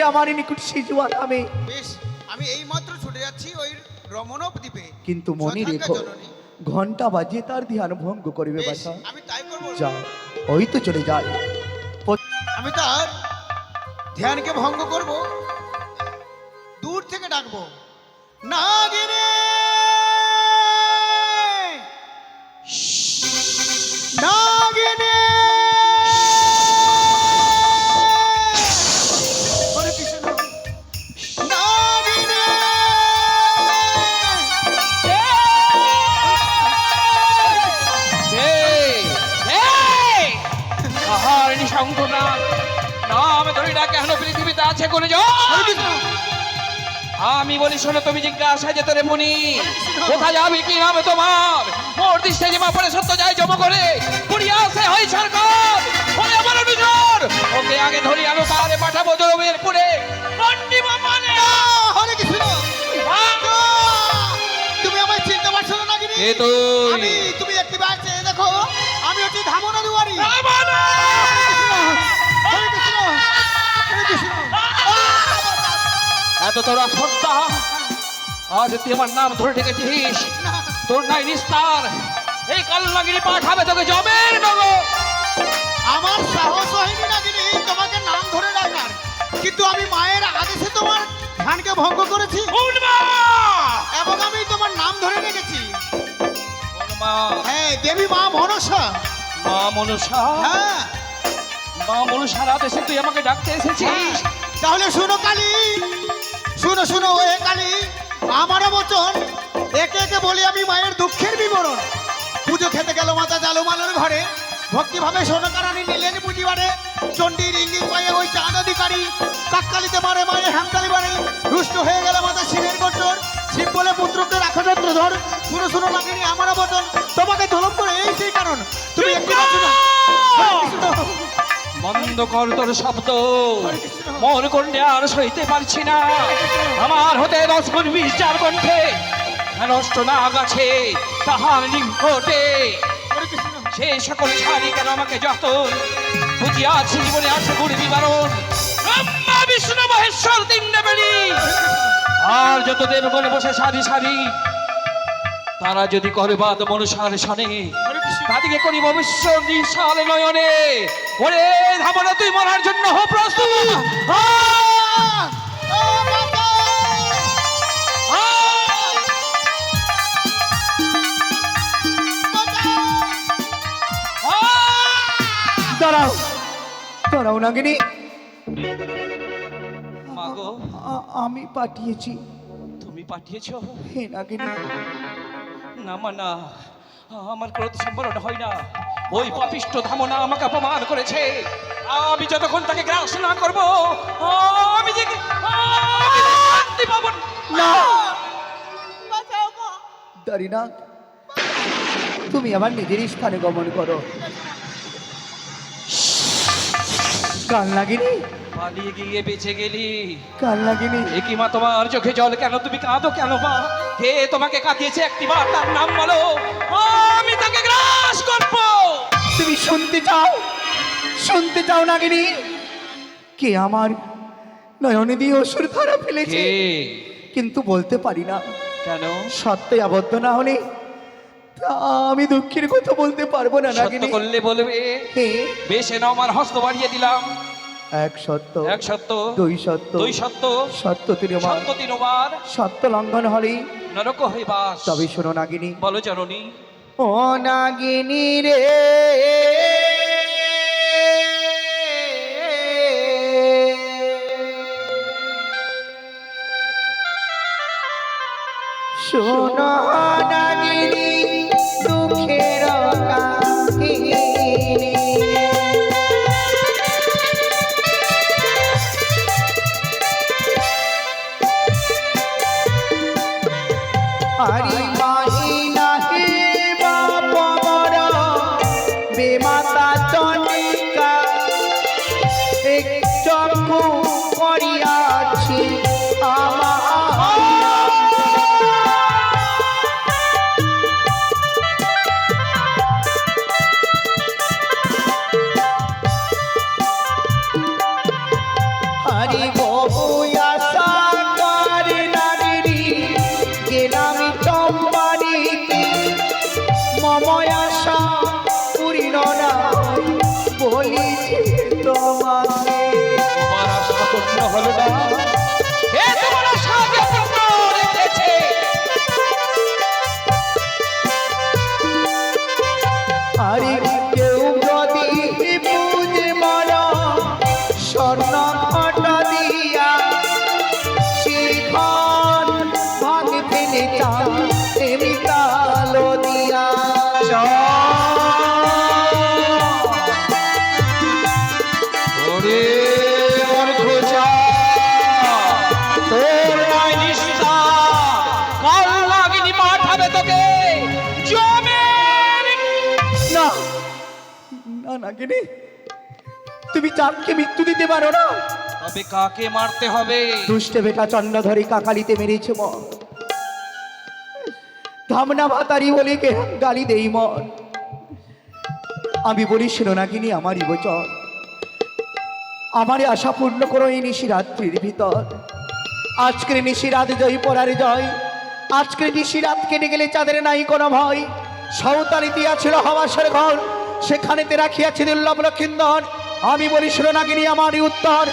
তুমি আমার নিকট শিশু আমি বেশ আমি এই মাত্র ছুটে যাচ্ছি ওই রমণব দ্বীপে। কিন্তু মনে রেখো ঘণ্টা বাজিয়ে তার ধ্যান ভঙ্গ করবে বাসা আমি তাই করব। যাও ওই তো চলে যায়। আমি তার ধ্যানকে ভঙ্গ করব দূর থেকে ডাকবো। নাগিনে নাগিনে! কোন আমি বলি শোনো তুমি জিজ্ঞাসা যে তোরে মুনি। কোথায় যাবি কি নাম তোমার? মোর দৃষ্টে যে পরে সত্য যায় জমা করে। পুরিয়া আসে হই সরকার ওরে আমার অনুজর ওকে আগে ধরি আলো তারে পাঠাবো জমের পুরে। হরে কৃষ্ণ! তুমি আমায় চিনতে পারছ না কে? আমি তুমি একটি বার চেয়ে দেখো আমি হচ্ছি ধামনা দুয়ারি হরে কৃষ্ণ! এত তোরা শ্রদ্ধা। আজ তুই আমার নাম ধরে ডেকেছিস। তোর নাই নিস্তার। এই কাল্লাগিরি পাঠাবে তোকে জমের নগর আমার সাহস হয়নি নাগিনী তোমাকে নাম ধরে ডাকার কিন্তু আমি মায়ের আদেশে তোমার ধ্যানকে ভঙ্গ করেছি! এবং আমি তোমার নাম ধরে রেখেছি মা। হ্যাঁ দেবী মা মনসা। মা মনসা? হ্যাঁ। মা মনসার আদেশে তুই আমাকে ডাকতে এসেছিস? তাহলে শুনো কালী। শুনো শুনো এ কালী আমারও বচন একে একে বলি আমি মায়ের দুঃখের বিবরণ। পুজো খেতে গেল মাতা জালুমালের ঘরে। ভক্তিভাবে সোনকারানি নিলেন পুঁজিবারে। চণ্ডীর ইঙ্গিত পায়ে ওই চাঁদ অধিকারী। কাককালিতে মারে মায়ে হ্যামকালি বাড়ি রুষ্ট হয়ে গেল মাতা শিবের গোচর। শিব বলে পুত্রকে রাখো যত্র ধর। শুনো শুনো নাগিনী আমারও বচন তোমাকে ধলম করে এই সেই কারণ। তুমি একটু। বন্ধ কর তোর শব্দ। মন কন্যা আর সইতে পারছি না। আমার হতে দশ গুণ বিশ চার কণ্ঠে। নষ্ট না গাছে তাহার নিকটে। সে সকল ছাড়ি কেন আমাকে যত বুঝি বুঝিয়াছি, জীবনে আছে গুণ বিবরণ ব্রহ্মা, বিষ্ণু, মহেশ্বর, তিন দেবেরি। আর যত দেবগণ বসে সারি সারি, তারা যদি করে বাদ মনুষার শনে তাদিকে করি ভবিষ্য নিশাল নয়নে। ওরে ধামনা তুই মরার জন্য হো প্রস্তুত! দাঁড়াও। দাঁড়াও নাগিনী। আমি পাঠিয়েছি। তুমি পাঠিয়েছো? হে নাগিনী। না মানা আমার ক্রোধ সম্বরণ হয় না। ওই পাপিষ্ট ধামনা আমাকে অপমান করেছে। আমি যতক্ষণ তাকে গ্রাস না করব আমি যে শান্তি পাবো না। দাঁড়িনা তুমি আমার নিজের স্থানে গমন করো। কাল নাগিনী? পালিয়ে গিয়ে বেঁচে গেলি। কাল নাগিনী? এ কি মা তোমার চোখে জল কেন? তুমি কাঁদো কেন মা? কে তোমাকে কাঁদিয়েছে একটি বার তার নাম বলো আমি তাকে গ্রাস করব। তুমি শুনতে চাও? শুনতে চাও নাগিনী? কে আমার নয়নে দিয়ে অসুর ধারা ফেলেছে? কিন্তু বলতে পারি না। কেন? সত্যি আবদ্ধ না হলে তা আমি দুঃখের কথা বলতে পারব না নাগিনী। করলে বলবে হে? বেশ এ নাও আমার হস্ত বাড়িয়ে দিলাম। এক সত্য এক সত্য দুই সত্য দুই সত্য সত্য তিনবার সত্য তিনবার সত্য লঙ্ঘন হলেই নরক হইবাস। তবে শোনো নাগিনী। বলো জননী। ও নাগিনী রে। শোনো আরে না তুমি চাঁদকে মৃত্যু দিতে পারো না। তবে কাকে মারতে হবে? দুষ্টে বেটা চন্দ্রধরে কাকালিতে মেরেছে মন। ধামনা ভাতারি বলে কে গালি দেই মন। আমি বলি শিরোনাগিনী আমারই বচন আমারে আশা পূর্ণ করো এই নিশিরাত্রির ভিতর। আজকের নিশিরাত জয় পড়ার জয়। আজকের নিশিরাত কেটে গেলে চাঁদের নাই কোনো ভয়। সাঁওতালিতে আছিল হবাসের ঘর। সেখানেতে রাখিয়াছে দুর্লভ আমি বলি শিরোনাগিনী আমারই উত্তর।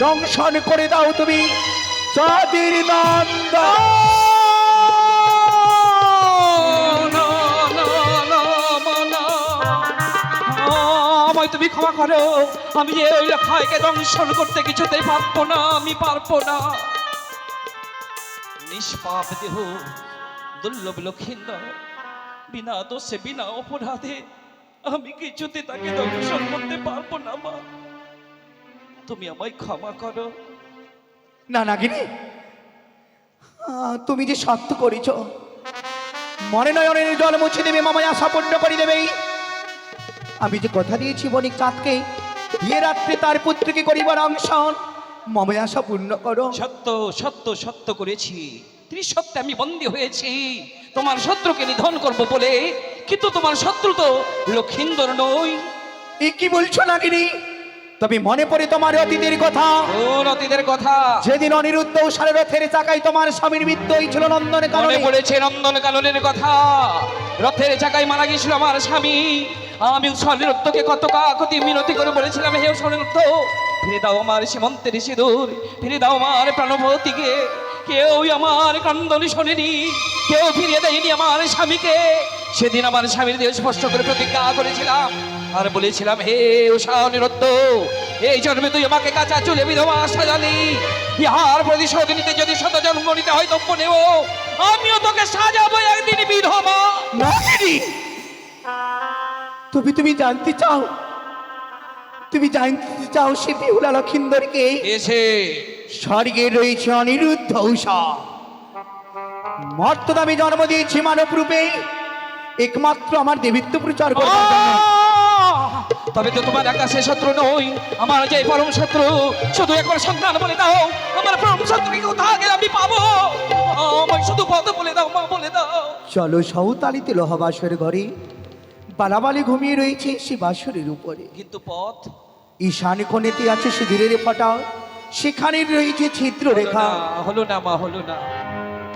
দংশন করে দাও তুমি। চাঁদের নন্দ। তুমি ক্ষমা করো। আমি ওই লেখাইকে দংশন করতে কিছুতেই পারব না, আমি পারব না। নিষ্পাপ দেহ, দুর্লভ লক্ষিন্দর, বিনা দোষে, বিনা অপরাধে আমি কিছুতে তাকে দর্শন করতে পারব না মা। তুমি আমায় ক্ষমা করো। না নাগিনী। তুমি যে সত্য করেছ মনে নয়নের জল মুছে দেবে মামায় আশা পূর্ণ করে দেবেই আমি যে কথা দিয়েছি বণিক চাঁদকে বিয়ে রাত্রে তার পুত্রকে করিবার অংশন মময় আশা পূর্ণ করো। সত্য সত্য সত্য করেছি। ত্রিসত্যে আমি বন্দী হয়েছি। তোমার শত্রুকে নিধন করব বলে কিন্তু তোমার শত্রু তো লক্ষিন্দর নই। এ কি বলছো নাগিনী? তবে মনে পড়ে তোমার অতীতের কথা। ওর অতীতের কথা? যেদিন অনিরুদ্ধ সাড়ে রথের চাকায় তোমার স্বামীর মৃত্যু হয়েছিল নন্দনে মনে পড়েছে নন্দন কাননের কথা। রথের চাকায় মারা গিয়েছিল আমার স্বামী। আমি স্বনিরুদ্ধকে কত কাকতি মিনতি করে বলেছিলাম হে স্বনিরুদ্ধ ফিরে দাও আমার সীমন্তের সিঁদুর ফিরে দাও আমার প্রাণভতিকে কেউ আমার কান্দনি শোনেনি কেউ ফিরিয়ে দেয়নি আমার স্বামীকে। সেদিন আমার স্বামীর দেহ স্পষ্ট করে প্রতিজ্ঞা করেছিলাম আর বলেছিলাম হে উষা অনিরুদ্ধ এই জন্মে তুই আমাকে কাঁচা চুলে বিধবা সাজালি। ইহার প্রতিশোধ নিতে যদি শত জন্ম নিতে হয় তব্য নেব। আমিও তোকে সাজাবো একদিন বিধবা। তুমি তুমি জানতে চাও? তুমি জানতে চাও সে বেহুলা লক্ষিন্দরকে এসে স্বর্গে রয়েছে অনিরুদ্ধ উষা আমি জন্ম দিয়েছি মানব রূপে। একমাত্র আমার দেবিত্ব প্রচার জন্য। তবে তো তোমার আকাশে শত্রু নই আমার যে পরম শত্রু শুধু একবার সন্তান বলে দাও আমার পরম শত্রুকে কোথাও গেলে আমি পাবো? আমায় শুধু পদ বলে দাও মা বলে দাও। চলো সৌতালিতে লোহবাসের ঘরে বালাবালি ঘুমিয়ে রয়েছে সে বাসরের উপরে। কিন্তু পথ? ঈশান কোণেতে আছে সিঁদুরের ফটা। সেখানে রয়েছে ছিদ্র হলো রেখা না, হলো না মা হলো না।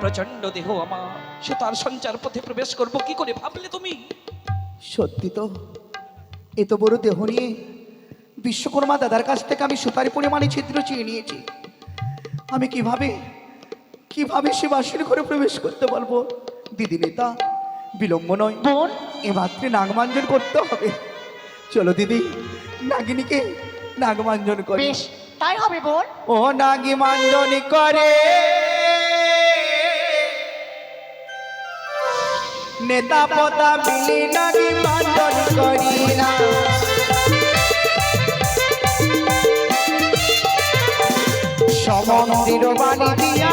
প্রচণ্ড দেহ আমার। সে তার সঞ্চার পথে প্রবেশ করব কি করে ভাবলে তুমি? সত্যি তো এত বড় দেহ নিয়ে বিশ্বকর্মা দাদার কাছ থেকে আমি সুতারি পরিমাণে ছিদ্র চেয়ে নিয়েছি। আমি কীভাবে কীভাবে সে বাসের ঘরে প্রবেশ করতে পারব? দিদি নেতা বিলম্ব নয়। বোন। এ মাত্রে নাগমাঞ্জন করতে হবে। চলো দিদি নাগিনীকে নাগমাঞ্জন করে। বেশ তাই হবে বোন ও নাগি মাঞ্জনি করে। নেতা পদা মিলি নাগি মান্দনি করি না। সমন্দির বাণী দিয়া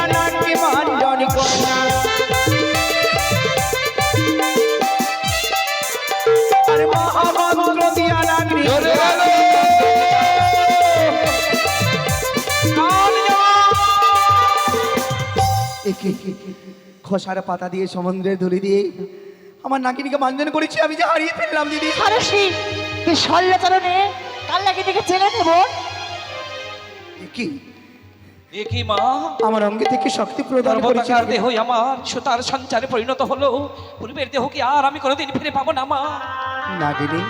খসার পাতা দিয়ে সমুদ্রের ধুলি দিয়ে আমার নাকিনিকে মাঞ্জন করেছি আমি যে হারিয়ে ফেললাম দিদি। সারসী তুই শল্যচরণে কাল দিকে চেনে বোন কি কি মা। আমার অঙ্গে থেকে শক্তি প্রদান করেছে। দেহ আমার সুতার সঞ্চারে পরিণত হলো। পূর্বের দেহ কি আর আমি কোনোদিন ফিরে পাবো না মা। নাগিনী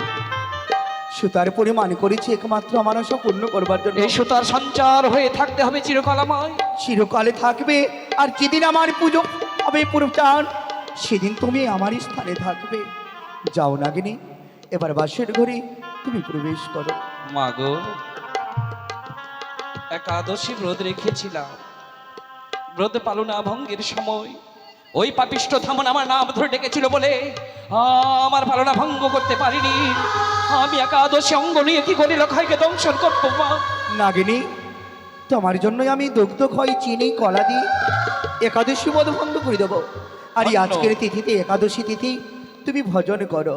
সুতার পরিমাণ করেছি একমাত্র আমার আশা পূর্ণ করবার জন্য। এই সুতার সঞ্চার হয়ে থাকতে হবে চিরকাল আমায় চিরকালে থাকবে আর যেদিন আমার পুজো হবে পুরো চান সেদিন তুমি আমার স্থানে থাকবে। যাও নাগিনী এবার বাসের ঘরে তুমি প্রবেশ করো। মা গো একাদশী ব্রত রেখেছিলাম। ব্রত পালনা ভঙ্গের সময় ওই পাপিষ্ট থামন আমার নাম ধরে ডেকেছিল বলে আমার পালনা ভঙ্গ করতে পারিনি। আমি একাদশী অঙ্গ নিয়ে কি করি লখাইকে দংশন করব মা? নাগিনী তোমার জন্যই আমি দুগ্ধ ক্ষয় চিনি কলা দিই একাদশী বোধ বন্ধ করে দেবো। আর এই আজকের তিথিতে একাদশী তিথি তুমি ভজন করো।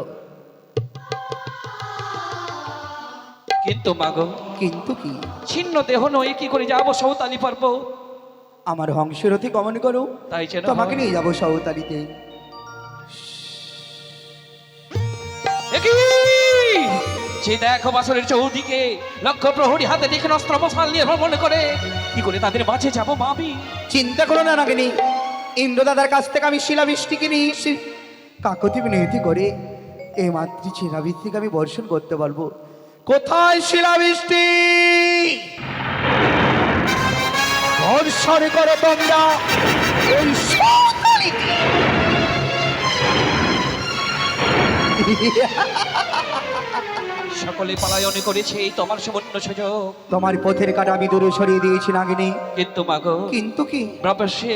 কিন্তু মা গো কিন্তু কি? ছিন্ন দেহ নয় কি করে যাব সৌতালি পারব? আমার হংসরথে গমন করো। তাই যেন তোমাকে। নিয়ে যাব একি! যে দেখো বাসরের চৌদিকে লক্ষ প্রহরী হাতে দেখে অস্ত্র মশাল নিয়ে ভ্রমণ করে কি করে তাদের মাঝে যাব মা আমি চিন্তা করো না নাগিনী ইন্দ্রদাদার কাছ থেকে আমি শিলাবৃষ্টিকে নিয়ে এসে কাকতি বিনতি করে এই মাতৃ শিলাবৃষ্টিকে আমি বর্ষণ করতে পারব। কোথায় শিলাবৃষ্টি? বর্ষণ করো তোমরা। এই সৌতালিতে। সকলে পালায়নে করেছে তোমার সুবর্ণ সুযোগ। তোমার পথের কাটা আমি দূরে সরিয়ে দিয়েছি নাগিনী। কিন্তু মাগো কিন্তু কি? প্রবেশে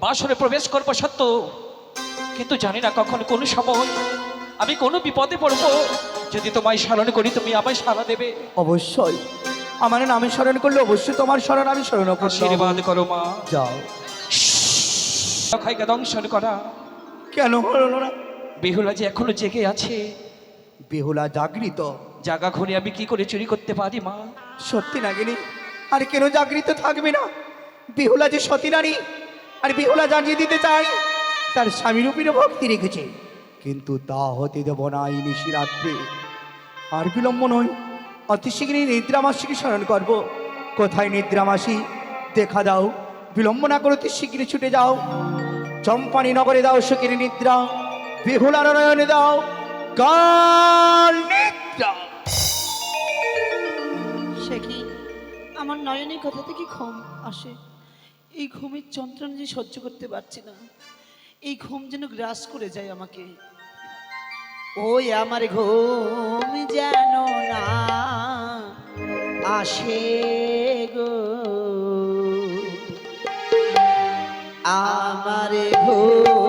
বাসরে প্রবেশ করব সত্য। কিন্তু জানি না কখন কোন সময়। আমি কোনো বিপদে পড়ব। যদি তোমায় স্মরণ করি তুমি আমায় সারা দেবে। অবশ্যই। আমার নামে স্মরণ করলে অবশ্যই তোমার স্মরণ আমি স্মরণ আশীর্বাদ করো মা। যাও। খাইকে দংশন করা। কেন? হলো না বেহুলা যে এখনও জেগে আছে। বেহুলা জাগৃত। জাগা ঘরে আমি কি করে চুরি করতে পারি মা? সত্যি না নাগিনী আর কেন জাগৃত থাকবে না? বেহুলা যে সতী নারী আর বেহুলা জানিয়ে দিতে চাই তার স্বামীর উপরে ভক্তি রেখেছে। কিন্তু তা হতে দেব না এই নিশি রাত্রে। আর বিলম্ব নয়। অতি শীঘ্রই নিদ্রামাসীকে স্মরণ করব। কোথায় নিদ্রামাসী? দেখা দাও। বিলম্ব না করতে শীঘ্রই ছুটে যাও। চম্পানি নগরে দাও সুখের নিদ্রা। বেহুলার নয়নে দাও। কাল নিদ্রা। সে কি আমার নয়নের কথা থেকে ঘুম আসে। এই ঘুমের যন্ত্রণা যে সহ্য করতে পারছি না। এই ঘুম যেন গ্রাস করে যায় আমাকে। ওই আমার ঘুম যেন না আসে গো। আমার ঘুম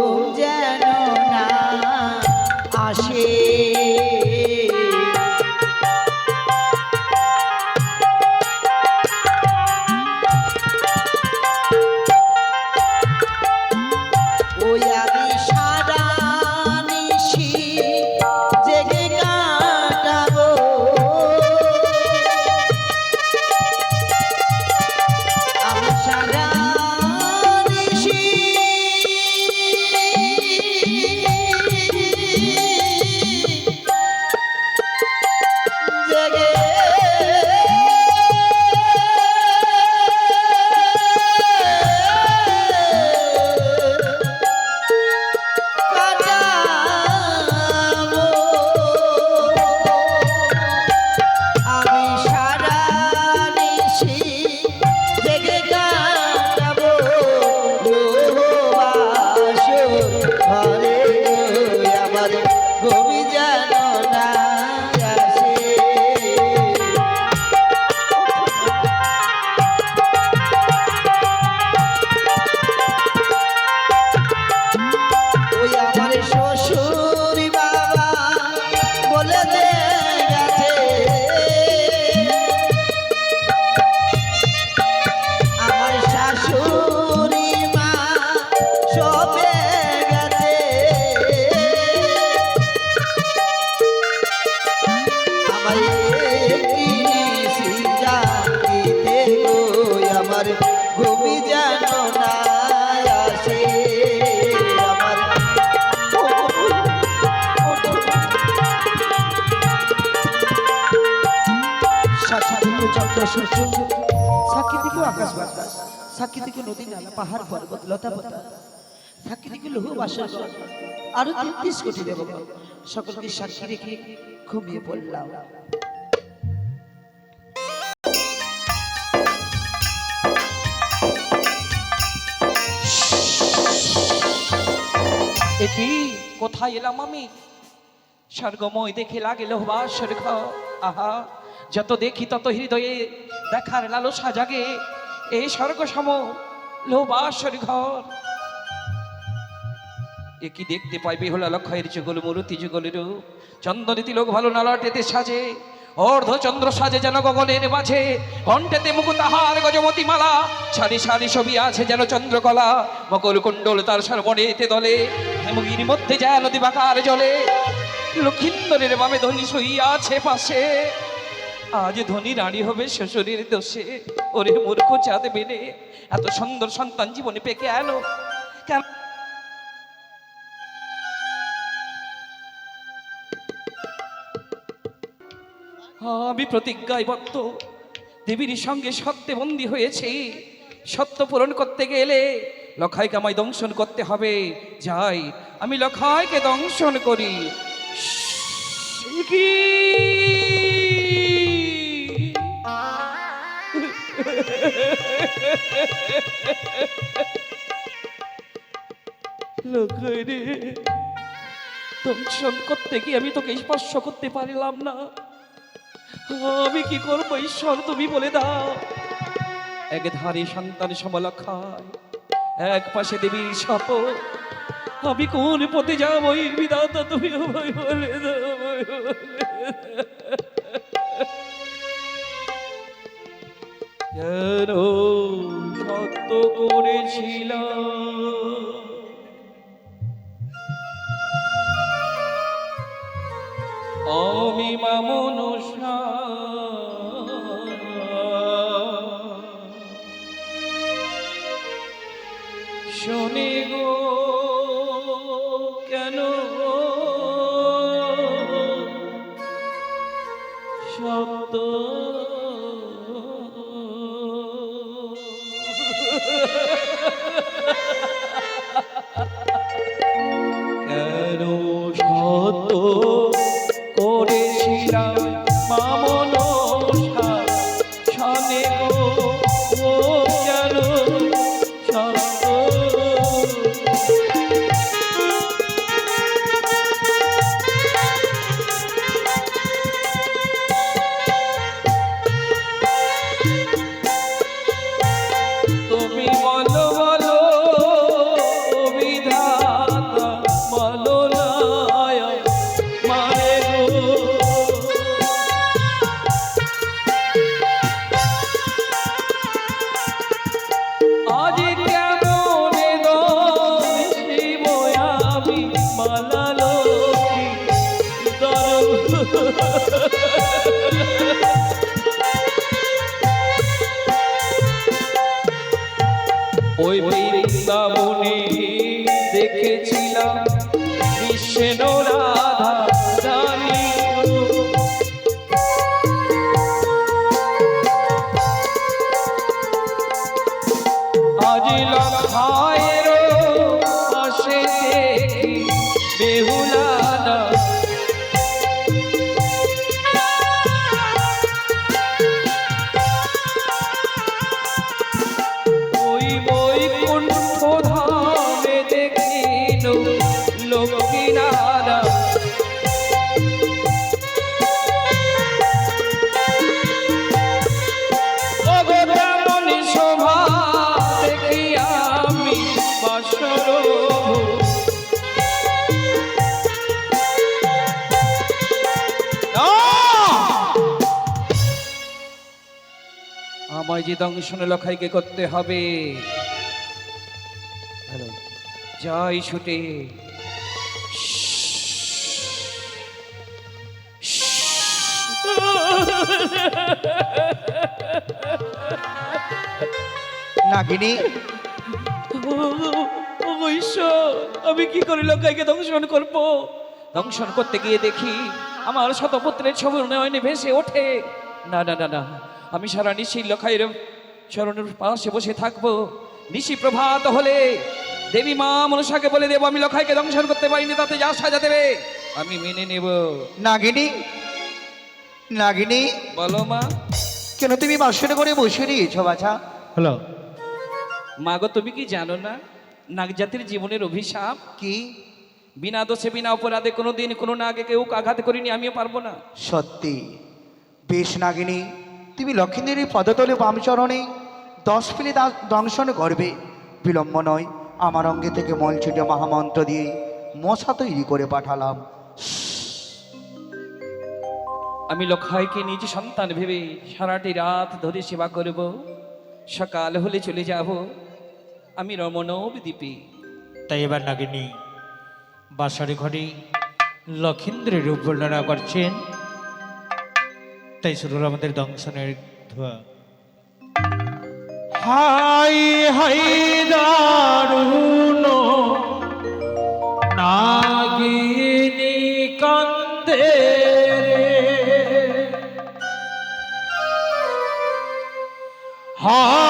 আকাশ বাতাস। সাক্ষী থেকে নদী নালা, পাহাড় পর্বত, লতা পাতা। সাক্ষী থেকে আরও তেত্রিশ কোটি দেবগণ সকলকে সাক্ষী রেখে ঘুমিয়ে পড়লাম। দেখি কোথায় এলাম আমি? স্বর্গময় দেখে লাগে লোহবাসর স্বর্গ আহা, যত দেখি তত হৃদয়ে দেখার লালসা জাগে। এই স্বর্গ সম লোহবাসর ঘর। এ কি দেখতে পাই বেহুলা লক্ষের যুগল মূর্তি যুগলের চন্দনীতি লোক ভালো নালাটেতে সাজে অর্ধ চন্দ্র সাজে যেন গগনের মাঝে। কণ্ঠেতে মুকুতাহার গজমতি মালা সারি সারি ছবি আছে যেন চন্দ্রকলা। মকর কুণ্ডল তার সর্বনেতে দলে, হেমগির মধ্যে যায় নদী বাকার জলে। লক্ষিন্দরের বামে ধনী সইয়া আছে পাশে। আজ ধনী রানী হবে শ্বশুরের দোষে। ওরে মূর্খ চাঁদ বেনে, এত সুন্দর সন্তান জীবনে পেকে এলো কেন আমি প্রতিজ্ঞায় বদ্ধ। দেবীর সঙ্গে সত্যে বন্দী হয়েছে। সত্য পূরণ করতে গেলে লখাইকে আমায় দংশন করতে হবে। যাই, আমি লখাইকে দংশন করি? রে করতে গিয়ে আমি তোকে স্পর্শ করতে পারলাম না। আমি কি করব ঈশ্বর, তুমি বলে দাও। এক ধারে সন্তান সমলক্ষায়, এক পাশে দেবীর সপ আমি কোন পথে যাব বিধাতা তুমি বলে দাও। কেন সত্য করেছিল আমি মামন যে দংশন লখাইকে করতে হবে। যাই ছুটে নাগিনী। আমি কি করে লঙ্কাইকে দংশন করব? দংশন করতে গিয়ে দেখি আমার শতপুত্রের ছবি নয়নে ভেসে ওঠে। না না না না। আমি সারা নিশি লখাইয়ের চরণের পাশে বসে থাকব। নিশি প্রভাত হলে দেবী মা মনসাকে বলে দেবো আমি লখাইকে দংশন করতে পারিনি তাতে যা সাজা দেবে আমি মেনে নেব। নাগিনী নাগিনী। বলো মা। কেন তুমি বাসন করে বসে রয়েছ বাছা? হলো মা গো তুমি কি জানো না নাগ জাতির জীবনের অভিশাপ? কি? বিনা দোষে বিনা অপরাধে কোনো দিন কোনো নাগে কেউ আঘাত করিনি আমিও পারব না। সত্যি। বেশ নাগিনী। তুমি লক্ষ্মীদেবীর পদতলে বামচরণে দশ ফিলি দংশন করবে। বিলম্ব নয় আমার অঙ্গে থেকে মল ছুটে মহামন্ত্র দিয়ে মশা তৈরি করে পাঠালাম। আমি লক্ষয়কে নিজ সন্তান ভেবে সারাটি রাত ধরে সেবা করব। সকাল হলে চলে যাব। আমি রমণব দ্বীপে। তাই এবার নাগিনী বাসারে ঘরে লক্ষিন্দ্রের রূপ বর্ণনা করছেন। তাই শুরু হলো আমাদের দংশনের ধোয়া। হাই হাই দারুণ। নাগিনী কান্দে হাই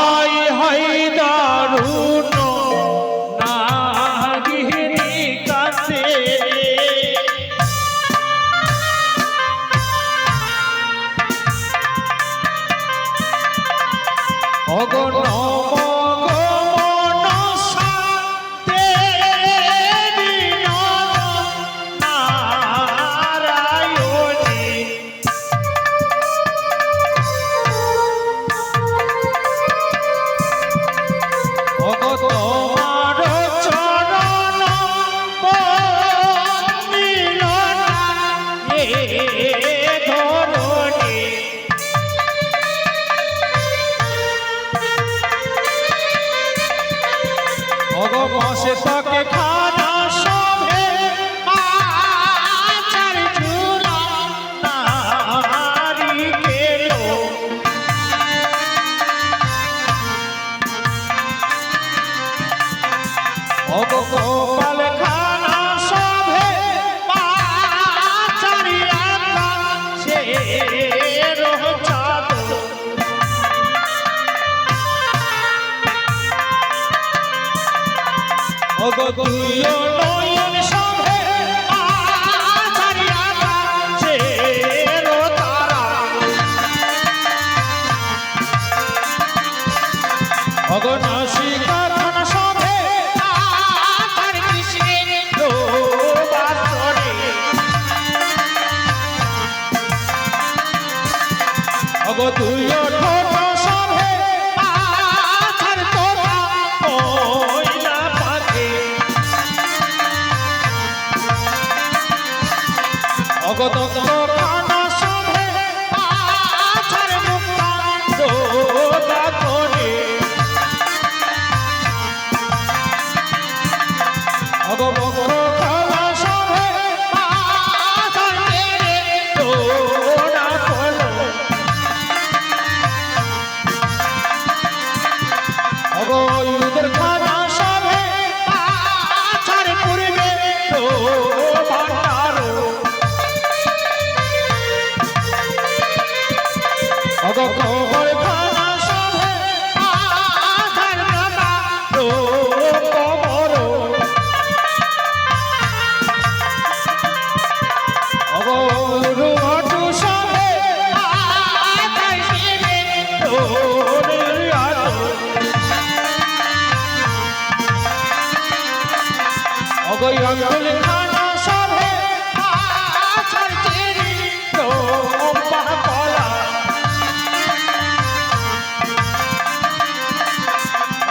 ভগবতীয়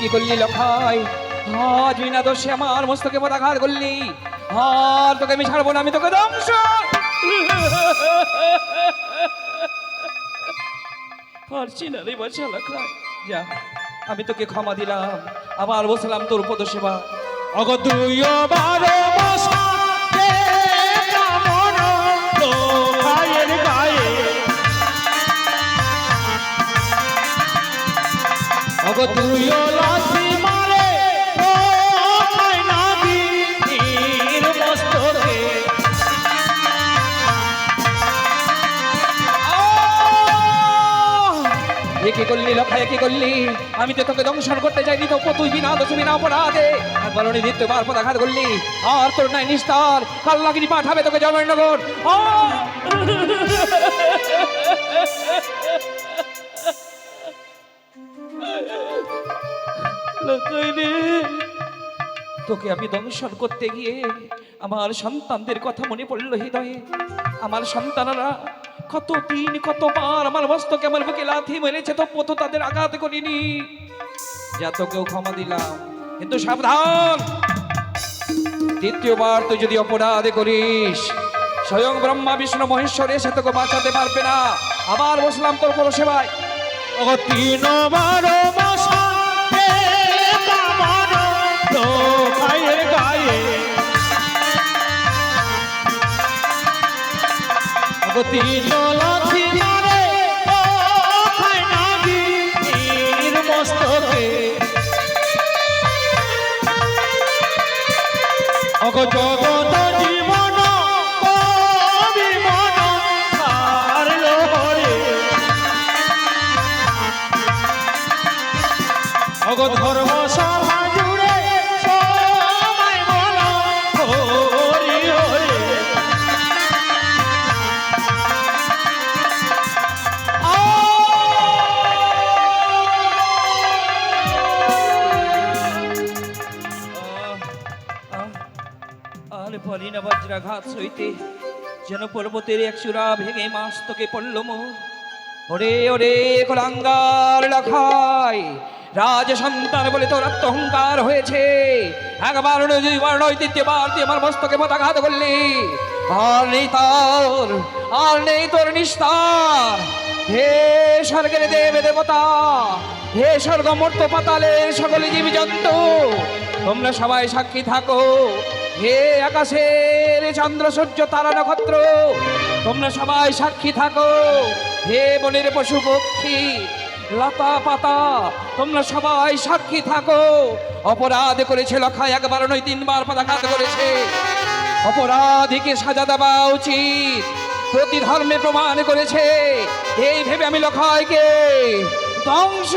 কি করলি লখাই আজ বিনা দোষে আমার মস্তকে পদাঘাত করলি। আর তোকে আমি ছাড়বো না, আমি তোকে ধ্বংস। পারছি না রে বাচ্চা লখাই যা, আমি তোকে ক্ষমা দিলাম। আবার বসলাম তোর পদ সেবা অগ দুইও বারো মশা এ কি করলি করলি? আমি তো তোকে দংশন করতে চাইনি তো তুই বিনা বিনা অপরাধে। একবার অনেক দিতে বার পদাঘাত করলি। আর তোর নাই নিস্তার। কাল লাগিনি পাঠাবে তোকে জমেন্নগর তোকে আমি দংশন করতে গিয়ে আমার সন্তানদের কথা মনে পড়ল হৃদয়ে। আমার সন্তানরা কত দিন কত কতবার আমার মস্তকে আমার বুকে লাথি মেরেছে, তো পতো তাদের আঘাত করিনি। যা তোকেও ক্ষমা দিলাম, কিন্তু সাবধান। দ্বিতীয়বার তুই যদি অপরাধ করিস, স্বয়ং ব্রহ্মা, বিষ্ণু, মহেশ্বর এসে তোকে বাঁচাতে পারবে না। আবার বসলাম তোর পর সেবায় লোকায়ের গায়ে। অগ তিন লাথি মারে ও খায় নাগি তীর মস্তকে। অগ জগত বজ্রাঘাত সইতে, যেন পর্বতের এক চূড়া ভেঙে মাস্তকে পড়ল মোর। ওরে ওরে, কলাঙ্গার লখাই, রাজ সন্তান বলে তোর আত্মহংকার হয়েছে। একবার দুইবার নয়, তৃতীয়বার তুই আমার মস্তকে পদাঘাত করলি। আর নেই তোর, আর নেই তোর নিস্তার হে স্বর্গের দেব দেবতা, হে স্বর্গ মর্ত পাতালের সকলে জীব জন্তু তোমরা সবাই সাক্ষী থাকো। হে আকাশের চন্দ্র, সূর্য, তারা নক্ষত্র, তোমরা সবাই সাক্ষী থাকো। হে বনের পশু পক্ষী, লতা পাতা, তোমরা সবাই সাক্ষী থাকো। অপরাধ করেছে লক্ষায় একবার নয়, তিনবার পদাঘাত করেছে। অপরাধীকে সাজা দেওয়া উচিত। প্রতি ধর্মে প্রমাণ করেছে। এই ভেবে আমি লক্ষায়কে ধ্বংস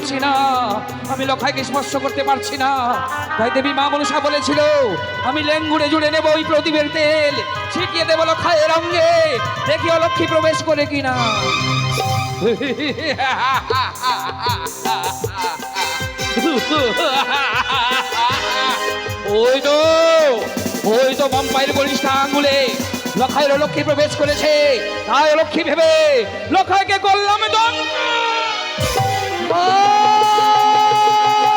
পারছি না। আমি লক্ষাইকে স্পর্শ করতে পারছি না। তাই দেবী মা মনসা বলেছিল, আমি লেঙ্গুড়ে জুড়ে নেব ওই প্রদীপের তেল। ছিটিয়ে দেবো লক্ষায়ের অঙ্গে। দেখি অলক্ষী প্রবেশ করে কিনা। ওই তো ওই তো বাম্পাইয়ের গরিষ্ঠা আঙ্গুলে লক্ষায়ের অলক্ষী প্রবেশ করেছে। তাই অলক্ষী ভেবে লক্ষাইকে করলাম দম